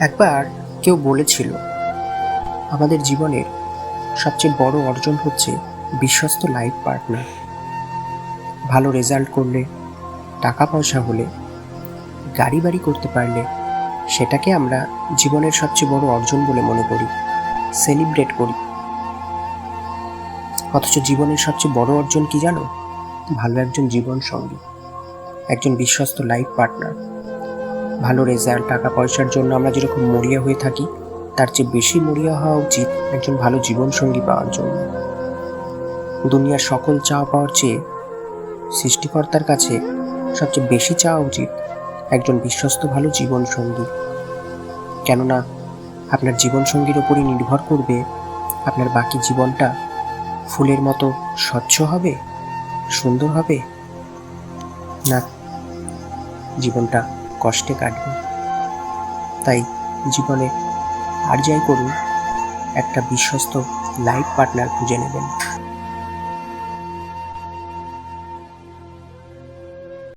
একবার কেউ বলেছিল, আমাদের জীবনের সবচেয়ে বড় অর্জন হচ্ছে বিশ্বস্ত লাইফ পার্টনার ভালো রেজাল্ট করলে, টাকা পয়সা হলে, গাড়ি বাড়ি করতে পারলে, সেটাকে আমরা জীবনের সবচেয়ে বড় অর্জন বলে মনে করি সেলিব্রেট করি। অথচ জীবনের সবচেয়ে বড় অর্জন কি জানো? ভালো একজন জীবন সঙ্গী একজন বিশ্বস্ত লাইফ পার্টনার ভালো রেজাল্ট টাকা পয়সার জন্য আমরা যেরকম মরিয়া হয়ে থাকি, তার চেয়ে বেশি মরিয়া হওয়া উচিত একজন ভালো জীবনসঙ্গী পাওয়ার জন্য। দুনিয়ার সকল চাওয়া পাওয়ার চেয়ে সৃষ্টিকর্তার কাছে সবচেয়ে বেশি চাওয়া উচিত একজন বিশ্বস্ত ভালো জীবনসঙ্গী। কেননা আপনার জীবনসঙ্গীর ওপরই নির্ভর করবে আপনার বাকি জীবনটা ফুলের মতো স্বচ্ছ হবে, সুন্দর হবে, না, জীবনটা কষ্টে কাটবে। তাই জীবনে আর যাই করুন একটা বিশ্বস্ত লাইফ পার্টনার খুঁজে নেবেন।